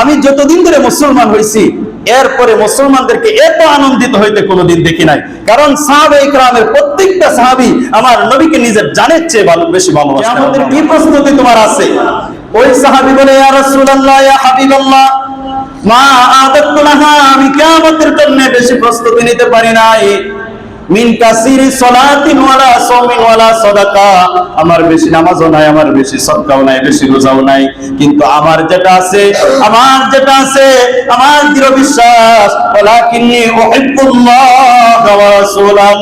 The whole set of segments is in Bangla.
আমি যতদিন ধরে মুসলমান হয়েছি এরপরে মুসলমানদেরকে এত আনন্দিত হইতে কোনোদিন দেখি নাই। কারণ সাহাবে ইকরামের প্রত্যেকটা সাহাবী আমার নবীকে নিজের জানের চেয়ে ভালো বেশি ভালোবাসে আমাদের কি প্রস্তুতি তোমার আছে? ওই সাহাবী বলে ইয়া রাসূলুল্লাহ ইয়া হাবিবাল্লাহ মা আদাতু আমি কিয়ামতের জন্য বেশি প্রস্তুতি নিতে পারি নাই। মিন কাসিরি সলাতিন ওয়ালা সাওমিন ওয়ালা সাদাকা। আমার বেশি নামাজও নাই, আমার বেশি সদকাও নাই, বেশি রোজাও নাই। কিন্তু আমার যেটা আছে, আমার যেটা আছে, আমার দৃঢ় বিশ্বাস। ওয়ালাকিন্নি উহিব্বুল্লাহ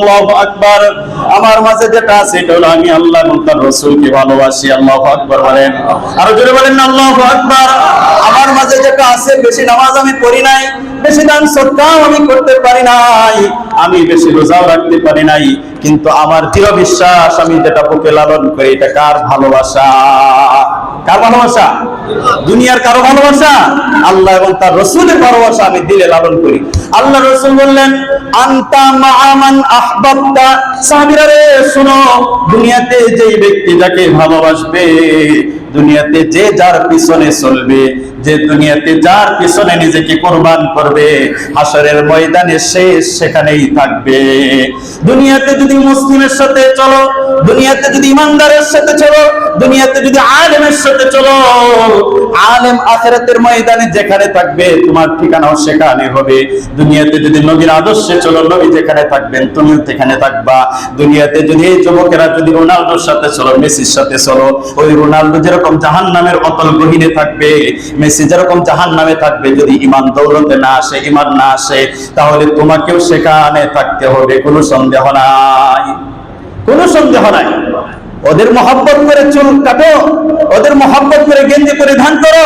ওয়া আকবার। আমার মাঝে যেটা আছে, এটা হলো আমি আল্লাহ এবং তার রাসূলকে ভালোবাসি, আল্লাহু আকবার বলেন। আর জোরে বলেন, আল্লাহু আকবার। আমার মাঝে যেটা আছে, বেশি নামাজ আমি পড়ি নাই, বেশি দান সদকাও আমি করতে পারি নাই। আমি বেশি রোজাও রাখতে পারি নাই, কিন্তু আমার দৃঢ় বিশ্বাস আমি যেটা বুকে লালন করি, এটা কার ভালোবাসা? কার ভালোবাসা? দুনিয়ার কারও ভালোবাসা? আল্লাহ এবং তার রসুলের ভালোবাসা আমি দিলে লালন করি। আল্লাহ রসুল বললেন, আন্তা মাআমান আহবাবতা। সাহাবীরা শুনো, দুনিয়াতে যেই ব্যক্তি যাকে ভালোবাসবে দুনিয়াতে যে যার পিছনে চলবে, যে দুনিয়াতে যার পিছনে নিজেকে কোরবান করবে হাসরের ময়দানে শেষ সেখানেই থাকবে। দুনিয়াতে যদি মুসলিমের সাথে চলো, দুনিয়াতে যদি ইমানদারের সাথে চলো, দুনিয়াতে যদি আলেমের সাথে চলো, আলেম আখেরাতের ময়দানে যেখানে থাকবে, তোমার ঠিকানাও সেখানে হবে। দুনিয়াতে যদি নবীর আদর্শে চলো, নবী যেখানে থাকবেন তুমিও সেখানে থাকবা। দুনিয়াতে যদি এই যুবকেরা যদি রোনাল্ডোর সাথে চলো, মেসির সাথে চলো, ওই রোনাল্ডো যেরকম জাহান নামের অতল গহীনে থাকবে, মেসি যেরকম জাহান নামে থাকবে, যদি ইমান দৌলতে না আসে ইমান না আসে, তাহলে তোমাকেও সেখানে থাকতে হবে। কোনো সন্দেহ নাই। কোনো সন্দেহ নাই। ওদের মহব্বত করে চুল কাটো, ওদের মহব্বত করে গেঞ্জি পরিধান করো।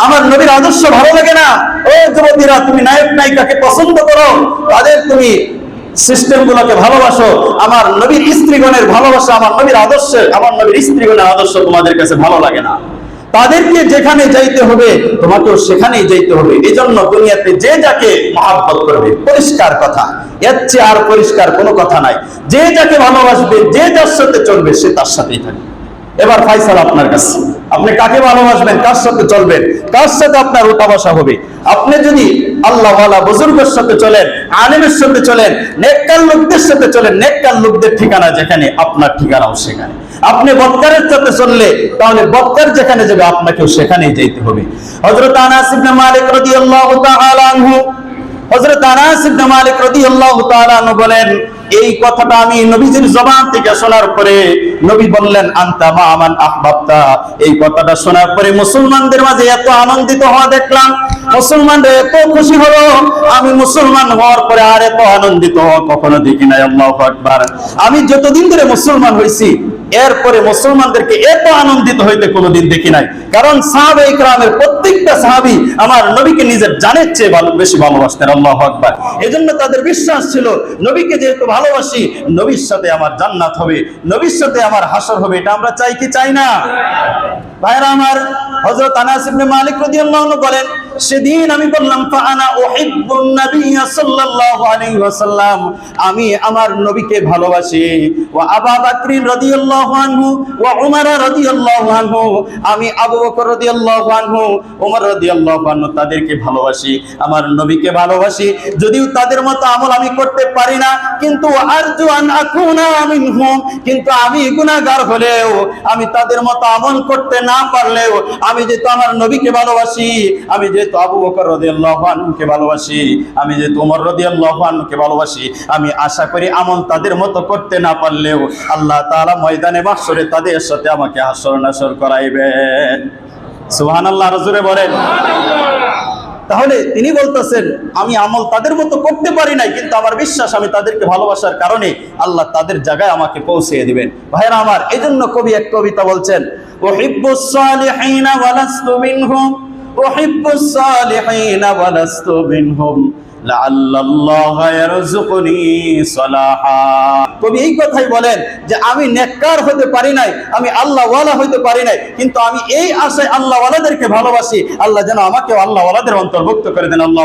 আমার নবীর আদর্শ ভালো লাগে না। ও যুবতীরা, তুমি নায়ক নায়িকাকে পছন্দ করো। তাদের তুমি সিস্টেম গুলোকে ভালোবাসো। আমার নবীর স্ত্রীগণের ভালোবাসা, আমার নবীর আদর্শে, আমার নবীর স্ত্রীগণের আদর্শ তোমাদের কাছে ভালো লাগে না। তাদেরকে যেখানে যাইতে হবে, তোমাকেও সেখানেই যাইতে হবে। এই জন্য দুনিয়াতে যে যাকে মহাব্বত করবে, পরিষ্কার কথা। এর চেয়ে আর পরিষ্কার কোনো কথা নাই। যে যাকে ভালোবাসবে, যে যার সাথে চলবে, সে তার সাথেই থাকবে। এবার ফাইসাল আপনার কাছে। আপনি কাকে ভালোবাসবেন? কার সাথে চলবেন? কার সাথে আপনার উঠা বসা হবে? আপনি যদি আল্লাহ বুজুর্গের সাথে চলেন, আলিমের সাথে চলেন, নেককার লোকদের সাথে চলেন, নেককার লোকদের ঠিকানা যেখানে, আপনার ঠিকানাও সেখানে। আপনি বক্কারের সাথে চললে, তাহলে বক্কার যেখানে যাবে, আপনাকেও সেখানেই যেতে হবে। হযরত আনাস মালিক মুসলমানদের মাঝে এত আনন্দিত হওয়া দেখলাম, মুসলমানরা এত খুশি হলো, আমি মুসলমান হওয়ার পরে আর এত আনন্দিত হওয়া কখনো দেখি নাই, আল্লাহু আমি যতদিন ধরে মুসলমান হয়েছি, এরপরে মুসলমানদেরকে এত আনন্দিত হইতে কোনোদিন দেখি নাই। কারণ সাহাবে ইকরামের প্রত্যেকটা সাহাবি আমার নবীকে নিজের জানের চেয়ে ভালো বেশি ভালোবাসতেন, আল্লাহ আকবার। এজন্য তাদের বিশ্বাস ছিল, নবীকে যেহেতু ভালোবাসি, নবীর সাথে আমার জান্নাত হবে, নবীর সাথে আমার হাসর হবে, এটা আমরা চাই কি চাই না? ভাইরা আমার হযরত আনাস ইবনে মালিক রাদিয়াল্লাহু আনহু বলেন সেদিন আমি বললাম আমি আমার নবীকে ভালোবাসি। ওয়া আবু বকর রাদিয়াল্লাহু আনহু, ওয়া উমর রাদিয়াল্লাহু আনহু, আমি আবু বকর রাদিয়াল্লাহু আনহু ওমর রাদিয়াল্লাহু আনহু তাদেরকে ভালোবাসি, আমার নবীকে ভালোবাসি। যদিও তাদের মতো আমল আমি করতে পারি না, কিন্তু আরজু আন আকুনা মিনহুম, কিন্তু আমি গুনাহগার হলেও, আমি তাদের মতো আমল করতে না পারলেও, আমি যেহেতু আমার নবীকে ভালোবাসি, আমি যেহেতু আবু বকর আনহুকে ভালোবাসি, আমি যেহেতু রাদিয়াল্লাহু আনহুকে ভালোবাসি, আমি আশা করি আমল তাদের মতো করতে না পারলেও আল্লাহ তাআলা ময়দানে মাহশরে তাদের সাথে আমাকে নাসর করাইবেন। সুবহানাল্লাহ রাজুরে বলেন। তাহলে তিনি বলতেছেন, আমি আমল তাদের মতো করতে পারি নাই, কিন্তু আমার বিশ্বাস আমি তাদেরকে ভালোবাসার কারণে আল্লাহ তাদের জায়গায় আমাকে পৌঁছে দিবেন। ভাইরা আমার এই জন্য কবি এক কবিতা বলছেন মিনহুম। ওহিব্বুস الصالحين ولست সালাহা। কবি এই কথাই বলেন যে আমি নেককার হতে পারি নাই, আমি আল্লাহওয়ালা হইতে পারি নাই, কিন্তু আমি এই আশায় আল্লাহওয়ালাদেরকে ভালোবাসি। আল্লাহ যেন আমাকে আল্লাহ ওয়ালাদের অন্তর্ভুক্ত করে দেন, আল্লাহ